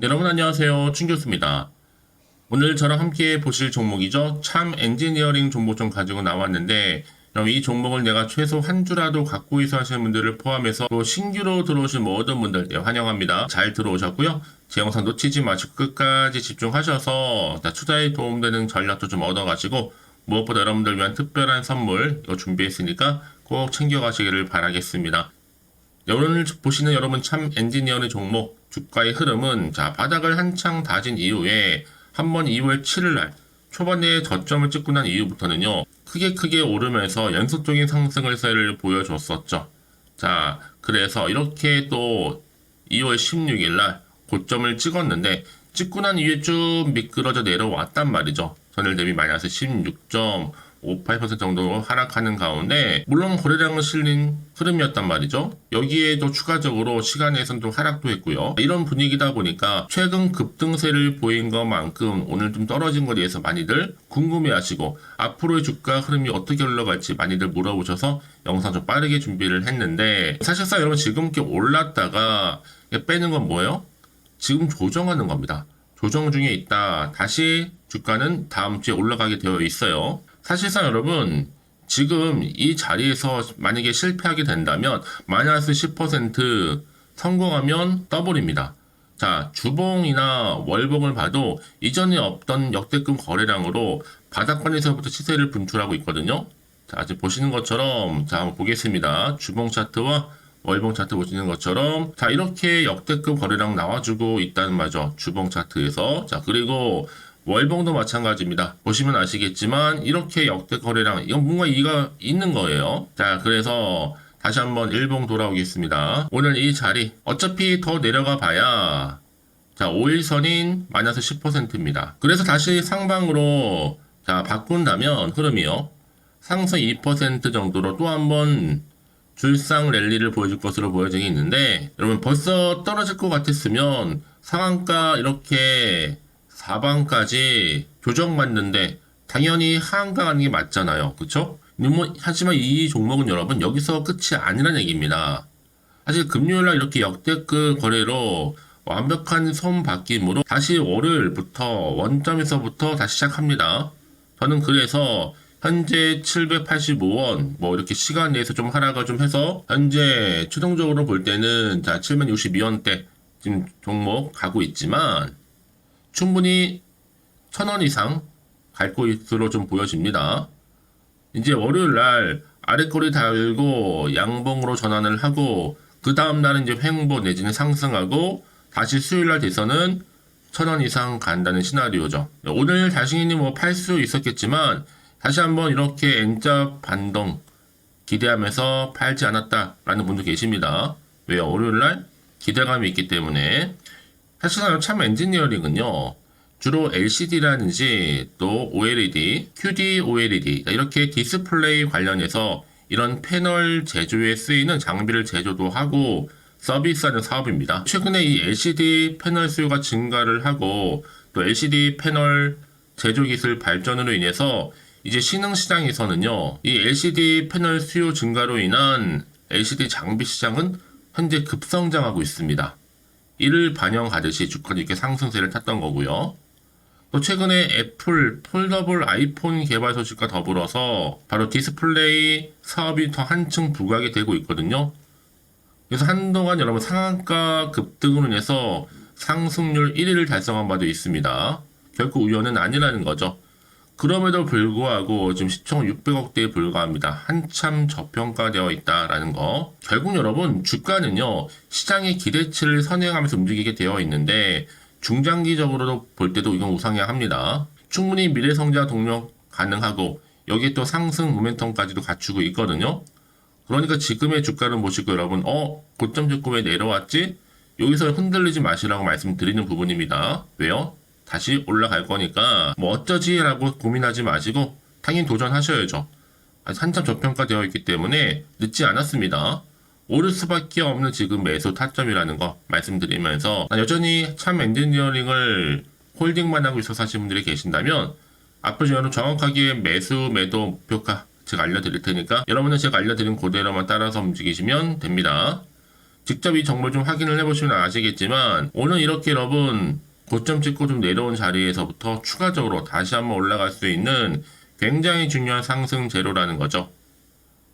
네, 여러분 안녕하세요. 춘 교수입니다. 오늘 저랑 함께 보실 종목이죠. 참 엔지니어링 종목 좀 가지고 나왔는데 그럼 이 종목을 내가 최소 한 주라도 갖고 있어 하시는 분들을 포함해서 또 신규로 들어오신 모든 분들 네, 환영합니다. 잘 들어오셨고요. 제 영상 놓치지 마시고 끝까지 집중하셔서 나 투자에 도움되는 전략도 좀 얻어가시고 무엇보다 여러분들 위한 특별한 선물 준비했으니까 꼭 챙겨가시기를 바라겠습니다. 오늘 보시는 여러분 참 엔지니어의 종목 주가의 흐름은 자 바닥을 한창 다진 이후에 한번 2월 7일 날 초반에 저점을 찍고 난 이후부터는요 크게 크게 오르면서 연속적인 상승을세를 보여줬었죠. 자 그래서 이렇게 또 2월 16일 날 고점을 찍었는데 찍고 난 이후에 쭉 미끄러져 내려왔단 말이죠. 전일 대비 마이너스 16.58% 정도 하락하는 가운데 물론 거래량은 실린 흐름이었단 말이죠. 여기에도 추가적으로 시간에선 좀 하락도 했고요. 이런 분위기다 보니까 최근 급등세를 보인 것만큼 오늘 좀 떨어진 것에 대해서 많이들 궁금해하시고 앞으로의 주가 흐름이 어떻게 흘러갈지 많이들 물어보셔서 영상 좀 빠르게 준비를 했는데 사실상 여러분 지금 이렇게 올랐다가 빼는 건 뭐예요? 지금 조정하는 겁니다. 조정 중에 있다. 다시 주가는 다음 주에 올라가게 되어 있어요. 사실상 여러분 지금 이 자리에서 만약에 실패하게 된다면 마이너스 10% 성공하면 더블입니다. 자, 주봉이나 월봉을 봐도 이전에 없던 역대급 거래량으로 바닥권에서부터 시세를 분출하고 있거든요. 자, 지금 보시는 것처럼 자, 한번 보겠습니다. 주봉 차트와 월봉 차트 보시는 것처럼 자, 이렇게 역대급 거래량 나와주고 있다는 말이죠. 주봉 차트에서. 자, 그리고 월봉도 마찬가지입니다. 보시면 아시겠지만 이렇게 역대 거래량 이건 뭔가 이가 있는 거예요. 자 그래서 다시 한번 일봉 돌아오겠습니다. 오늘 이 자리 어차피 더 내려가 봐야 자 5일선인 마이너스 10%입니다. 그래서 다시 상방으로 자 바꾼다면 흐름이요. 상승 2% 정도로 또 한번 줄상 랠리를 보여줄 것으로 보여지고 있는데 여러분 벌써 떨어질 것 같았으면 상한가 이렇게 4방까지 조정받는데 당연히 하한가 가는 게 맞잖아요. 그쵸? 뭐, 하지만 이 종목은 여러분 여기서 끝이 아니라는 얘기입니다. 사실 금요일날 이렇게 역대급 거래로 완벽한 손바뀜으로 다시 월요일부터 원점에서부터 다시 시작합니다. 저는 그래서 현재 785원 뭐 이렇게 시간 내에서 좀 하락을 좀 해서 현재 최종적으로 볼 때는 자 762원대 지금 종목 가고 있지만 충분히 천 원 이상 갈 것으로 좀 보여집니다. 이제 월요일 날 아래꼬리 달고 양봉으로 전환을 하고 그 다음 날은 이제 횡보 내지는 상승하고 다시 수요일 날 돼서는 천 원 이상 간다는 시나리오죠. 오늘 자신이 뭐팔 수 있었겠지만 다시 한번 이렇게 N자 반동 기대하면서 팔지 않았다라는 분도 계십니다. 왜요? 월요일 날 기대감이 있기 때문에 사실상 참 엔지니어링은요. 주로 LCD라든지 또 OLED, QD OLED 이렇게 디스플레이 관련해서 이런 패널 제조에 쓰이는 장비를 제조도 하고 서비스하는 사업입니다. 최근에 이 LCD 패널 수요가 증가를 하고 또 LCD 패널 제조 기술 발전으로 인해서 이제 신흥 시장에서는요, 이 LCD 패널 수요 증가로 인한 LCD 장비 시장은 현재 급성장하고 있습니다. 이를 반영하듯이 주가는 이렇게 상승세를 탔던 거고요. 또 최근에 애플 폴더블 아이폰 개발 소식과 더불어서 바로 디스플레이 사업이 더 한층 부각이 되고 있거든요. 그래서 한동안 여러분 상한가 급등으로 인해서 상승률 1위를 달성한 바도 있습니다. 결코 우연은 아니라는 거죠. 그럼에도 불구하고 지금 시총 600억대에 불과합니다. 한참 저평가되어 있다라는 거. 결국 여러분 주가는요 시장의 기대치를 선행하면서 움직이게 되어 있는데 중장기적으로도 볼 때도 이건 우상향합니다. 충분히 미래 성장 동력 가능하고 여기에 또 상승 모멘텀까지도 갖추고 있거든요. 그러니까 지금의 주가를 보시고 여러분 어 고점 직구에 내려왔지? 여기서 흔들리지 마시라고 말씀드리는 부분입니다. 왜요? 다시 올라갈 거니까 뭐 어쩌지라고 고민하지 마시고 당연히 도전하셔야죠. 한참 저평가되어 있기 때문에 늦지 않았습니다. 오를 수밖에 없는 지금 매수 타점이라는 거 말씀드리면서 여전히 참 엔지니어링을 홀딩만 하고 있어서 하시는 분들이 계신다면 앞으로 저는 정확하게 매수 매도 목표가 제가 알려드릴 테니까 여러분은 제가 알려드린 그대로만 따라서 움직이시면 됩니다. 직접 이 정보를 좀 확인을 해보시면 아시겠지만 오늘 이렇게 여러분 고점 찍고 좀 내려온 자리에서부터 추가적으로 다시 한번 올라갈 수 있는 굉장히 중요한 상승 재료라는 거죠.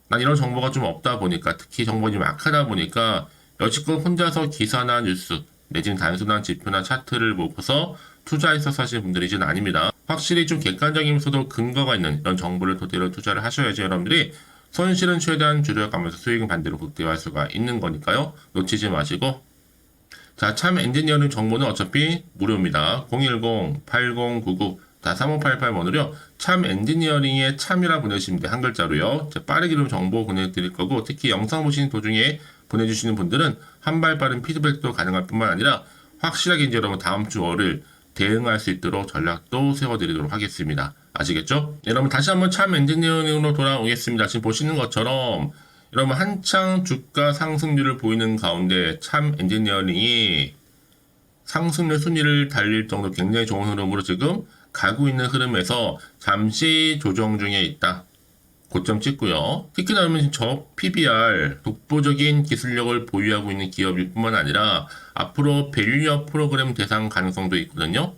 난 이런 정보가 좀 없다 보니까 특히 정보가 좀 약하다 보니까 여지껏 혼자서 기사나 뉴스 내지는 단순한 지표나 차트를 보고서 투자해서 하시는 분들이 진 아닙니다. 확실히 좀 객관적이면서도 근거가 있는 이런 정보를 토대로 투자를 하셔야지 여러분들이 손실은 최대한 줄여가면서 수익은 반대로 극대화할 수가 있는 거니까요. 놓치지 마시고 자, 참 엔지니어링 정보는 어차피 무료입니다. 010-8099다 3588번으로요. 참 엔지니어링의 참이라 보내주시면 돼요. 한 글자로요. 빠르게 좀 정보 보내드릴 거고 특히 영상 보시는 도중에 보내주시는 분들은 한 발 빠른 피드백도 가능할 뿐만 아니라 확실하게 이제 여러분 다음 주 월을 대응할 수 있도록 전략도 세워드리도록 하겠습니다. 아시겠죠? 여러분 다시 한번 참 엔지니어링으로 돌아오겠습니다. 지금 보시는 것처럼 여러분 한창 주가 상승률을 보이는 가운데 참 엔지니어링이 상승률 순위를 달릴 정도 굉장히 좋은 흐름으로 지금 가고 있는 흐름에서 잠시 조정 중에 있다. 고점 찍고요. 특히나 그러면 저 PBR 독보적인 기술력을 보유하고 있는 기업일 뿐만 아니라 앞으로 밸류업 프로그램 대상 가능성도 있거든요.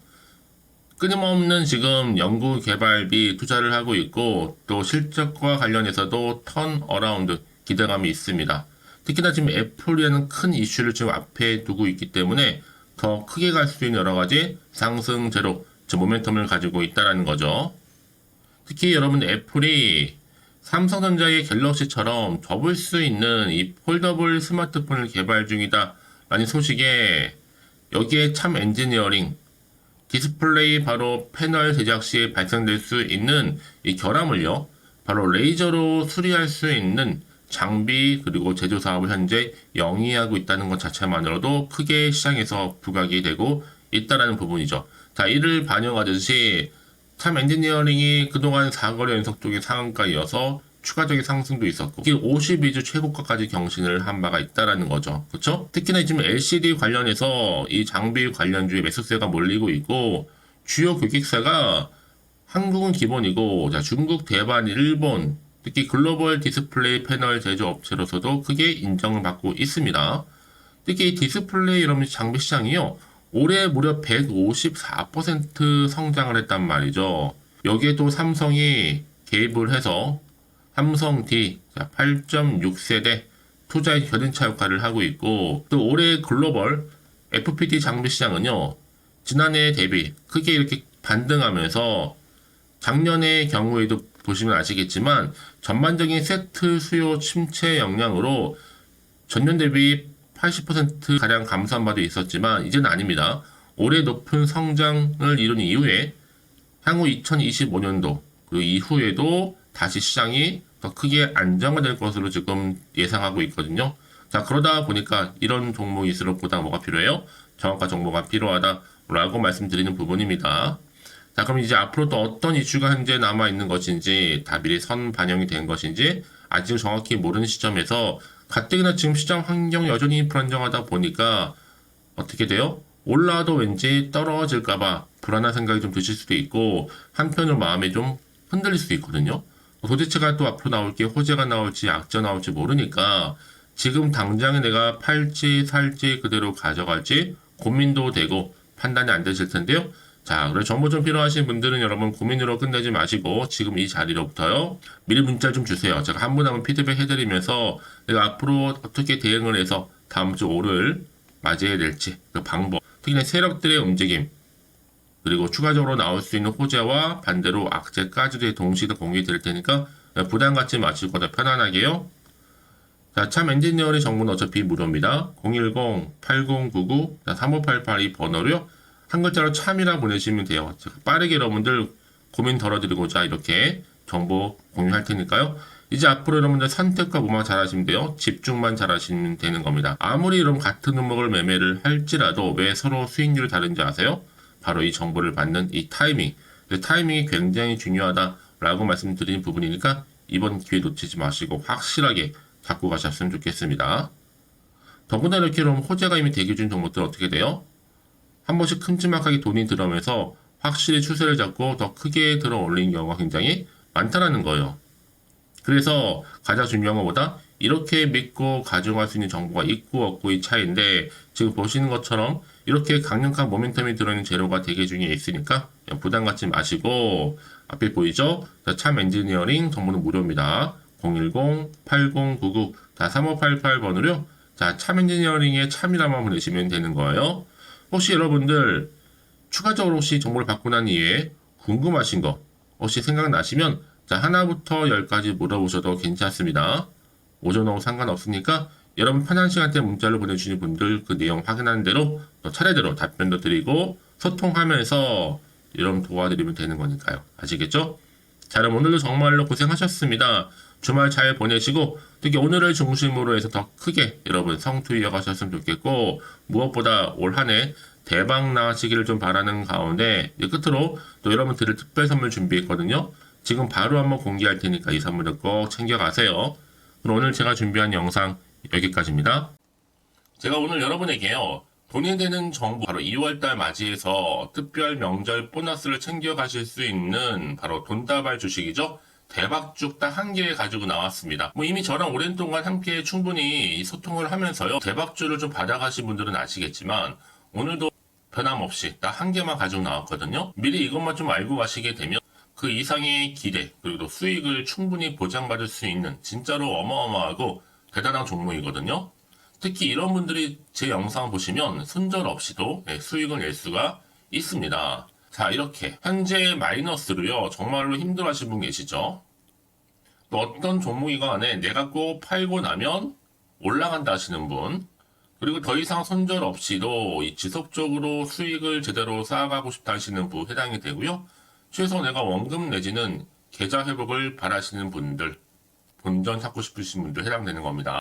끊임없는 지금 연구 개발비 투자를 하고 있고 또 실적과 관련해서도 턴 어라운드 기대감이 있습니다. 특히나 지금 애플이라는 큰 이슈를 지금 앞에 두고 있기 때문에 더 크게 갈 수 있는 여러 가지 상승 제로, 즉 모멘텀을 가지고 있다라는 거죠. 특히 여러분 애플이 삼성전자의 갤럭시처럼 접을 수 있는 이 폴더블 스마트폰을 개발 중이다 라는 소식에 여기에 참 엔지니어링 디스플레이 바로 패널 제작 시에 발생될 수 있는 이 결함을요 바로 레이저로 수리할 수 있는 장비 그리고 제조 사업을 현재 영위하고 있다는 것 자체만으로도 크게 시장에서 부각이 되고 있다라는 부분이죠. 자, 이를 반영하듯이 참 엔지니어링이 그동안 4거래 연속 쪽의 상한가이어서 추가적인 상승도 있었고 이게 52주 최고가까지 경신을 한 바가 있다라는 거죠. 그렇죠? 특히나 지금 LCD 관련해서 이 장비 관련주의 매수세가 몰리고 있고 주요 고객사가 한국은 기본이고 자, 중국, 대만, 일본 특히 글로벌 디스플레이 패널 제조업체로서도 크게 인정을 받고 있습니다. 특히 디스플레이 이런 장비 시장이요. 올해 무려 154% 성장을 했단 말이죠. 여기에 또 삼성이 개입을 해서 삼성 D 8.6세대 투자의 견인차 역할을 하고 있고 또 올해 글로벌 FPD 장비 시장은요. 지난해 대비 크게 이렇게 반등하면서 작년의 경우에도 보시면 아시겠지만 전반적인 세트 수요 침체 영향으로 전년 대비 80% 가량 감소한 바도 있었지만 이제는 아닙니다. 올해 높은 성장을 이룬 이후에 향후 2025년도 그 이후에도 다시 시장이 더 크게 안정화될 것으로 지금 예상하고 있거든요. 자 그러다 보니까 이런 종목일수록 보다 뭐가 필요해요? 정확한 정보가 필요하다라고 말씀드리는 부분입니다. 자, 그럼 이제 앞으로 또 어떤 이슈가 현재 남아 있는 것인지, 다 미리 선 반영이 된 것인지, 아직 정확히 모르는 시점에서 가뜩이나 지금 시장 환경 여전히 불안정하다 보니까 어떻게 돼요? 올라도 왠지 떨어질까봐 불안한 생각이 좀 드실 수도 있고, 한편으로 마음이 좀 흔들릴 수도 있거든요. 도대체가 또 앞으로 나올 게 호재가 나올지 악재 나올지 모르니까 지금 당장에 내가 팔지 살지 그대로 가져갈지 고민도 되고 판단이 안 되실 텐데요. 자, 그래 정보 좀 필요하신 분들은 여러분 고민으로 끝내지 마시고 지금 이 자리로부터요. 미리 문자 좀 주세요. 제가 한 분 한 분 피드백 해드리면서 내가 앞으로 어떻게 대응을 해서 다음 주 5를 맞이해야 될지 그 방법, 특히나 세력들의 움직임 그리고 추가적으로 나올 수 있는 호재와 반대로 악재까지도 동시에 드릴 테니까 부담 갖지 마시고 더 편안하게요. 자, 참 엔지니어링 정보는 어차피 무료입니다. 010-8099-3588 이 번호로요. 한 글자로 참이라 보내시면 돼요. 빠르게 여러분들 고민 덜어드리고자 이렇게 정보 공유할 테니까요. 이제 앞으로 여러분들 선택과 뭐만 잘하시면 돼요. 집중만 잘하시면 되는 겁니다. 아무리 여러분 같은 음목을 매매를 할지라도 왜 서로 수익률이 다른지 아세요? 바로 이 정보를 받는 이 타이밍. 그 타이밍이 굉장히 중요하다라고 말씀드린 부분이니까 이번 기회 놓치지 마시고 확실하게 잡고 가셨으면 좋겠습니다. 더구나 이렇게 그럼 호재가 이미 대기 중 종목들 어떻게 돼요? 한 번씩 큼지막하게 돈이 들어오면서 확실히 추세를 잡고 더 크게 들어 올린 경우가 굉장히 많다라는 거예요. 그래서 가장 중요한 것보다 이렇게 믿고 가져갈 수 있는 정보가 있고 없고의 차이인데 지금 보시는 것처럼 이렇게 강력한 모멘텀이 들어있는 재료가 대기 중에 있으니까 부담 갖지 마시고 앞에 보이죠? 자, 참 엔지니어링 정보는 무료입니다. 010-8099-3588번으로요. 자, 참 엔지니어링의 참이라만 보내시면 되는 거예요. 혹시 여러분들 추가적으로 혹시 정보를 받고 난 이후에 궁금하신 거 혹시 생각나시면 자, 하나부터 열까지 물어보셔도 괜찮습니다. 오전 오후 상관없으니까 여러분 편한 시간대 문자를 보내주신 분들 그 내용 확인하는 대로 또 차례대로 답변도 드리고 소통하면서 여러분 도와드리면 되는 거니까요. 아시겠죠? 자, 그럼 오늘도 정말로 고생하셨습니다. 주말 잘 보내시고 특히 오늘을 중심으로 해서 더 크게 여러분 성투 이어가셨으면 좋겠고 무엇보다 올 한 해 대박 나시기를 좀 바라는 가운데 끝으로 또 여러분 드릴 특별 선물 준비했거든요. 지금 바로 한번 공개할 테니까 이 선물을 꼭 챙겨가세요. 그럼 오늘 제가 준비한 영상 여기까지입니다. 제가 오늘 여러분에게요. 돈이 되는 정보 바로 2월달 맞이해서 특별 명절 보너스를 챙겨가실 수 있는 바로 돈다발 주식이죠. 대박죽 딱 한 개 가지고 나왔습니다. 뭐 이미 저랑 오랜 동안 함께 충분히 소통을 하면서요. 대박주를 좀 받아가신 분들은 아시겠지만 오늘도 변함없이 딱 한 개만 가지고 나왔거든요. 미리 이것만 좀 알고 가시게 되면 그 이상의 기대 그리고 또 수익을 충분히 보장받을 수 있는 진짜로 어마어마하고 대단한 종목이거든요. 특히 이런 분들이 제 영상 보시면 손절 없이도 네, 수익을 낼 수가 있습니다. 자 이렇게 현재 마이너스로요 정말로 힘들어 하시는 분 계시죠? 또 어떤 종목이가 안에 내가 꼭 팔고 나면 올라간다 하시는 분 그리고 더 이상 손절 없이도 이 지속적으로 수익을 제대로 쌓아가고 싶다 하시는 분 해당이 되고요. 최소 내가 원금 내지는 계좌 회복을 바라시는 분들, 본전 찾고 싶으신 분들 해당되는 겁니다.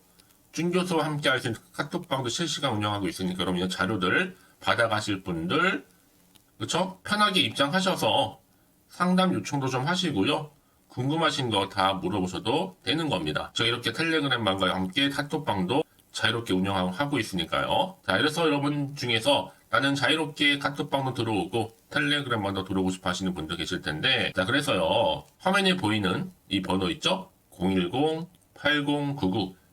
준 교수와 함께 할 수 있는 카톡방도 실시간 운영하고 있으니까 여러분 이 자료들 받아가실 분들 그쵸? 편하게 입장하셔서 상담 요청도 좀 하시고요. 궁금하신 거 다 물어보셔도 되는 겁니다. 저 이렇게 텔레그램방과 함께 카톡방도 자유롭게 운영하고 있으니까요. 자, 그래서 여러분 중에서 나는 자유롭게 카톡방도 들어오고 텔레그램방도 들어오고 싶어 하시는 분들 계실 텐데 자, 그래서요. 화면에 보이는 이 번호 있죠? 010-8099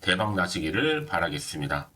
대박 나시기를 바라겠습니다.